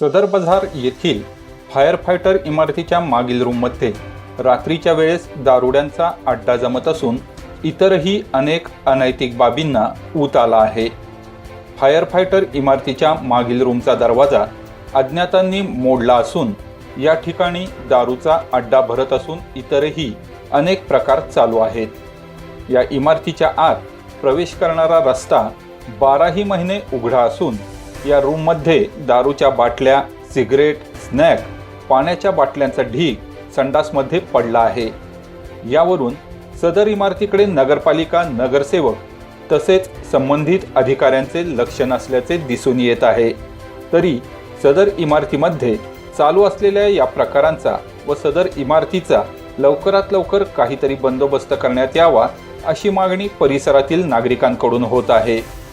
सदर बाजार येथील फायर फायटर इमारतीच्या मागील रूममध्ये रात्रीच्या वेळेस दारुड्यांचा अड्डा जमत असून इतरही अनेक अनैतिक बाबींना ऊत आला आहे. फायर फायटर इमारतीच्या मागील रूमचा दरवाजा अज्ञातांनी मोडला असून या ठिकाणी दारूचा अड्डा भरत असून इतरही अनेक प्रकार चालू आहेत. या इमारतीच्या आत प्रवेश करणारा रस्ता बाराही महिने उघडा असून या रूममध्ये दारूच्या बाटल्या सिगरेट स्नॅक पाण्याच्या बाटल्यांचा ढीग संडासमध्ये पडला आहे. यावरून सदर इमारतीकडे नगरपालिका नगरसेवक तसेच संबंधित अधिकाऱ्यांचे लक्ष नसल्याचे दिसून येत आहे. तरी सदर इमारतीमध्ये चालू असलेल्या या प्रकारांचा व सदर इमारतीचा लवकरात लवकर काहीतरी बंदोबस्त करण्यात यावा अशी मागणी परिसरातील नागरिकांकडून होत आहे.